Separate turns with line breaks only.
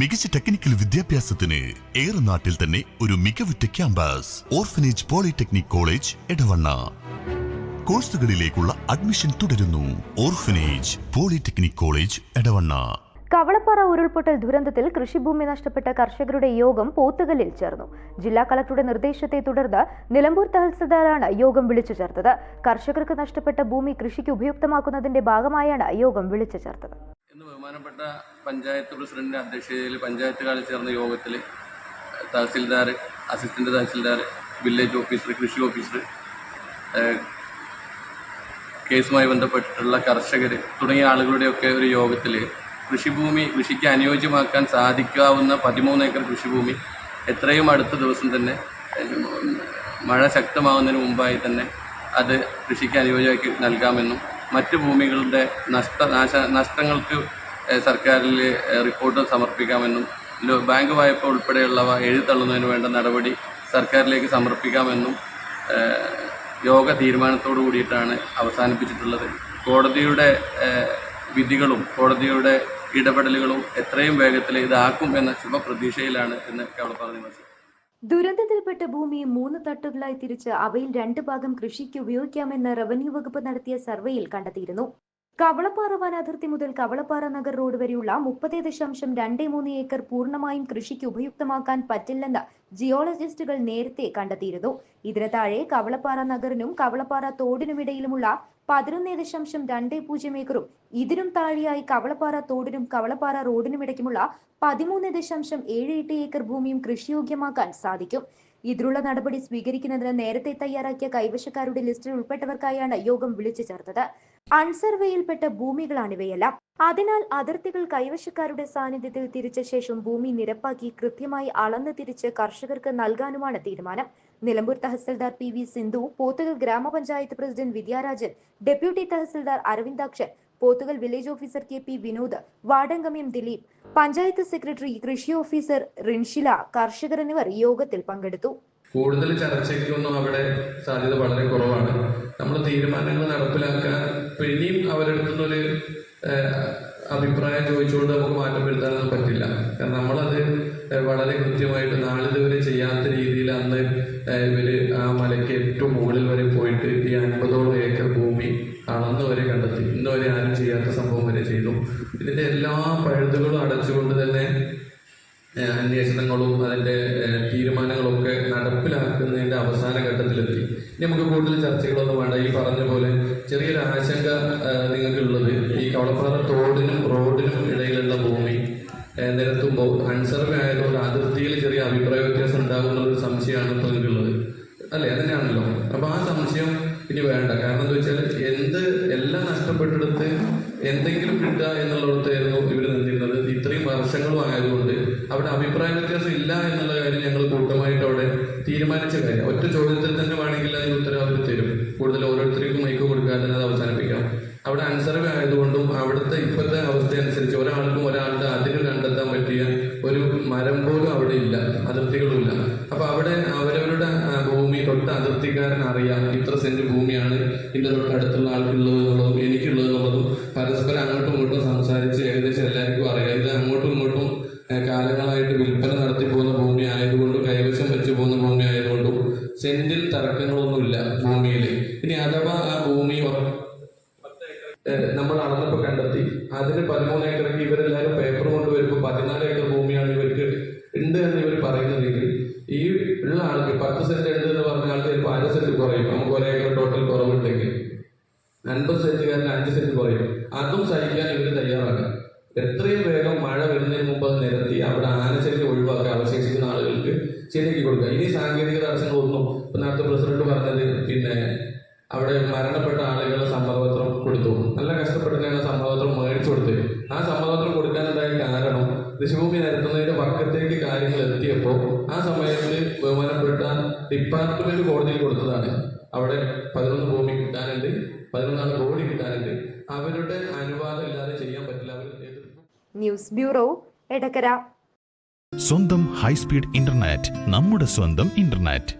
മികച്ച ടെക്നിക്കൽ വിദ്യാഭ്യാസത്തിന് ഏറെ നാട്ടിൽ തന്നെ ഒരു മികവുറ്റ campus orphanage polytechnic college Edavanna. കോഴ്സുകളിലേക്കുള്ള admission തുടരുന്നു. Orphanage polytechnic college Edavanna.
Kavalappara ഉരുൾപൊട്ടൽ ദുരന്തത്തിൽ കൃഷിഭൂമി നഷ്ടപ്പെട്ട കർഷകരുടെ യോഗം പോത്തുകല്ലിൽ ചേർന്നു. ജില്ലാ കളക്ടറുടെ നിർദ്ദേശത്തെ തുടർന്ന് നിലമ്പൂർ തഹസിൽദാറാണ് യോഗം വിളിച്ചു ചേർത്തത്. കർഷകർക്ക് നഷ്ടപ്പെട്ട ഭൂമി കൃഷിക്ക് ഉപയുക്തമാക്കുന്നതിന്റെ ഭാഗമായാണ് യോഗം വിളിച്ചു ചേർത്തത്.
ബഹുമാനപ്പെട്ട പഞ്ചായത്ത് പ്രസിഡന്റിന്റെ അധ്യക്ഷതയിൽ പഞ്ചായത്ത് കാലിൽ ചേർന്ന യോഗത്തിൽ tahsildar assistant tahsildar village officer കൃഷി ഓഫീസർ കേസുമായി ബന്ധപ്പെട്ടിട്ടുള്ള കർഷകർ തുടങ്ങിയ ആളുകളുടെയൊക്കെ ഒരു യോഗത്തിൽ കൃഷിഭൂമി കൃഷിക്ക് അനുയോജ്യമാക്കാൻ സാധിക്കാവുന്ന പതിമൂന്ന് ഏക്കർ കൃഷിഭൂമി എത്രയും അടുത്ത ദിവസം തന്നെ മഴ ശക്തമാവുന്നതിന് മുമ്പായി തന്നെ അത് കൃഷിക്ക് അനുയോജ്യമാക്കി നൽകാമെന്നും മറ്റ് ഭൂമികളുടെ നഷ്ട നാശ നഷ്ടങ്ങൾക്ക് സർക്കാരിൽ റിപ്പോർട്ട് സമർപ്പിക്കാമെന്നും ബാങ്ക് വായ്പ ഉൾപ്പെടെയുള്ളവ എഴുതിത്തള്ളുന്നതിന് വേണ്ട നടപടി സർക്കാരിലേക്ക് സമർപ്പിക്കാമെന്നും യോഗ തീരുമാനത്തോടു കൂടിയിട്ടാണ് അവസാനിപ്പിച്ചിട്ടുള്ളത്. കോടതിയുടെ വിധികളും കോടതിയുടെ ഇടപെടലുകളും എത്രയും വേഗത്തിൽ ഇതാക്കും എന്ന ശുഭപ്രതീക്ഷയിലാണ് എന്ന് കവളപ്പാറ നിവാസി.
ദുരന്തത്തിൽപ്പെട്ട ഭൂമി മൂന്ന് തട്ടുകളായി തിരിച്ച് അവയിൽ രണ്ട് ഭാഗം കൃഷിക്ക് ഉപയോഗിക്കാമെന്ന് റവന്യൂ വകുപ്പ് നടത്തിയ സർവേയിൽ കണ്ടെത്തിയിരുന്നു. കവളപ്പാറ വനാതിർത്തി മുതൽ കവളപ്പാറ നഗർ റോഡ് വരെയുള്ള മുപ്പത് ദശാംശം രണ്ട് മൂന്ന് ഏക്കർ പൂർണമായും കൃഷിക്ക് ഉപയുക്തമാക്കാൻ പറ്റില്ലെന്ന് ജിയോളജിസ്റ്റുകൾ നേരത്തെ കണ്ടെത്തിയിരുന്നു. ഇതിന് താഴെ കവളപ്പാറ നഗറിനും കവളപ്പാറ തോടിനുമിടയിലുമുള്ള പതിനൊന്ന് ദശാംശം രണ്ട് പൂജ്യം ഏക്കറും ഇതിനും താഴെയായി കവളപ്പാറ തോടിനും കവളപ്പാറ റോഡിനുമിടയ്ക്കുമുള്ള പതിമൂന്ന് ദശാംശം ഏഴ് എട്ട് ഏക്കർ ഭൂമിയും കൃഷിയോഗ്യമാക്കാൻ സാധിക്കും. ഇതിനുള്ള നടപടി സ്വീകരിക്കുന്നതിന് നേരത്തെ തയ്യാറാക്കിയ കൈവശക്കാരുടെ ലിസ്റ്റിൽ ഉൾപ്പെട്ടവർക്കായാണ് യോഗം വിളിച്ചു ചേർത്തത്. അൺസർവേയിൽപ്പെട്ട ഭൂമികളാണിവയെല്ലാം. അതിനാൽ അതിർത്തികൾ കൈവശക്കാരുടെ സാന്നിധ്യത്തിൽ തിരിച്ച ശേഷം ഭൂമി നിരപ്പാക്കി കൃത്യമായി അളന്ന് തിരിച്ച് കർഷകർക്ക് നൽകാനുമാണ് തീരുമാനം. Nilambur tahsildar P V Sindhu Pothukal grama panchayat president Vidyarajan deputy tahsildar Aravindakshan Pothukal village officer K P Vinod വാർഡംഗമ്യം Dileep panchayat secretary കൃഷി ഓഫീസർ റിൻഷില കർഷകർ എന്നിവർ യോഗത്തിൽ പങ്കെടുത്തു.
കൂടുതൽ ചർച്ചയ്ക്കൊന്നും അവിടെ സാധ്യത വളരെ കുറവാണ്. നമ്മൾ തീരുമാനങ്ങൾ നടപ്പിലാക്കാൻ ഇപ്പൊ ഇനിയും അവരെടുത്തുന്നൊരു അഭിപ്രായം ചോദിച്ചുകൊണ്ട് നമുക്ക് മാറ്റം വരുത്താനൊന്നും പറ്റില്ല. കാരണം നമ്മളത് വളരെ കൃത്യമായിട്ട് നാളിതുവരെ ചെയ്യാത്ത രീതിയിൽ അന്ന് ഇവർ ആ മലയ്ക്ക് ഏറ്റവും മുകളിൽ വരെ പോയിട്ട് ഈ അൻപതോളം ഏക്കർ ഭൂമി അളന്ന് വരെ കണ്ടെത്തി. ഇന്ന് വരെ ആരും ചെയ്യാത്ത സംഭവം വരെ ചെയ്തു. ഇതിന്റെ എല്ലാ പഴുതുകളും അടച്ചുകൊണ്ട് തന്നെ അന്വേഷണങ്ങളും തീരുമാനങ്ങളും ഒക്കെ നടപ്പിലാക്കുന്നതിന്റെ അവസാന ഘട്ടത്തിലെത്തി. ഇനി നമുക്ക് കൂടുതൽ ചർച്ചകളൊന്നും വേണ്ട. ഈ പറഞ്ഞ പോലെ ചെറിയൊരു ആശങ്ക നിങ്ങൾക്കുള്ളത്. ഈ കവളപ്പാറ തോടിനും റോഡിനും ഇടയിലുള്ള ഭൂമി നിരത്തുമ്പോൾ അൺസർവേ ആയതുകൊണ്ട് അതിർത്തിയിൽ ചെറിയ അഭിപ്രായ വ്യത്യാസം ഉണ്ടാകും എന്നുള്ളൊരു സംശയമാണ് ഇപ്പോൾ നിങ്ങൾക്കുള്ളത്. അല്ലേ? അതന്നെയാണല്ലോ. അപ്പൊ ആ സംശയം ഇനി വേണ്ട. കാരണം എന്താ വെച്ചാൽ എന്ത് എല്ലാം നഷ്ടപ്പെട്ടെടുത്ത് എന്തെങ്കിലും കിട്ടുക എന്നുള്ളിടത്തായിരുന്നു ഇവർ ഇത്രയും വർഷങ്ങളും ആയതുകൊണ്ട് അവിടെ അഭിപ്രായ വ്യത്യാസം ഇല്ല എന്നുള്ള കാര്യം ഞങ്ങൾ കൂട്ടമായിട്ട് അവിടെ തീരുമാനിച്ച കാര്യം. ഒറ്റ ചോദ്യത്തിൽ തന്നെ വേണമെങ്കിൽ അതിന് ഉത്തരം അവർ തരും. കൂടുതൽ ഓരോരുത്തർക്കും മൈക്ക് കൊടുക്കാതെ അത് അവസാനിപ്പിക്കാം അവിടെ അൺസർവേ ആയതുകൊണ്ടും അവിടുത്തെ ഇപ്പോഴത്തെ അവസ്ഥ അനുസരിച്ച് ഒരാൾക്കും ഒരാളുടെ അതിര് കണ്ടെത്താൻ പറ്റിയ ഒരു മരം പോലും അവിടെ ഇല്ല. അതിർത്തികളുമില്ല അപ്പൊ അവിടെ അവരവരുടെ ഭൂമി തൊട്ട് അതിർത്തിക്കാരൻ അറിയാം ഇത്ര സെന്റ് ഭൂമിയാണ്. ഇതിന്റെ തൊട്ടടുത്തുള്ള ആൾക്കുള്ളത് നമ്മൾ അളന്നപ്പോൾ കണ്ടെത്തി. അതിന് പതിമൂന്ന് ഏക്കർക്ക് ഇവരെല്ലാവരും പേപ്പർ കൊണ്ടുവരുമ്പോൾ പതിനാല് ഏക്കർ ഭൂമിയാണ് ഇവർക്ക് ഉണ്ട് എന്ന് ഇവർ പറയുന്നതെങ്കിൽ ഈ ഉള്ള ആൾക്ക് പത്ത് സെന്റ് ഉണ്ട് എന്ന് പറഞ്ഞ ആൾക്ക് ചിലപ്പോൾ അര സെന്റ് കുറയും. നമുക്ക് ഒരേ ഏക്കർ ടോട്ടൽ കുറവുണ്ടെങ്കിൽ. അൻപത് സെന്റുകാരന് അഞ്ച് സെന്റ് കുറയും. അതും സഹിക്കാൻ ഇവർ തയ്യാറാണ് എത്രയും വേഗം മഴ വരുന്നതിന് മുമ്പ് അത് നിരത്തി അവിടെ ആനശല്യം ഒഴിവാക്കുക അവശേഷിക്കുന്ന ആളുകൾക്ക് ശരിയാക്കി കൊടുക്കുക. ഇനി സാങ്കേതിക തടസ്സങ്ങളൊന്നും ഇപ്പൊ നേരത്തെ പ്രസിഡന്റ് പറഞ്ഞത് പിന്നെ അവിടെ മരണപ്പെട്ട സമ്മതപത്രം കൊടുത്തു നല്ല കഷ്ടപ്പെട്ടാണ് സമ്മതപത്രം മേടിച്ചു കൊടുത്തത് ആ സമ്മതപത്രം കൊടുക്കാനുണ്ടായ കാരണം കൃഷിഭൂമി നിരത്തുന്നതിന്റെ വർക്കത്തേക്ക് കാര്യങ്ങൾ എത്തിയപ്പോൾ ആ സമയത്ത് ബഹുമാനപ്പെട്ട ഡിപ്പാർട്ട്മെന്റ് കോടതിയിൽ കൊടുത്തതാണ്. അവിടെ പതിനൊന്ന് ഭൂമി കിട്ടാനുണ്ട് പതിനൊന്നാണ് കോടി കിട്ടാനുണ്ട്. അവരുടെ അനുവാദം ഇല്ലാതെ ചെയ്യാൻ പറ്റില്ല. അവർ
ന്യൂസ് ബ്യൂറോ എടക്കര.
സ്വന്തം ഹൈസ്പീഡ് ഇന്റർനെറ്റ് നമ്മുടെ സ്വന്തം ഇന്റർനെറ്റ്.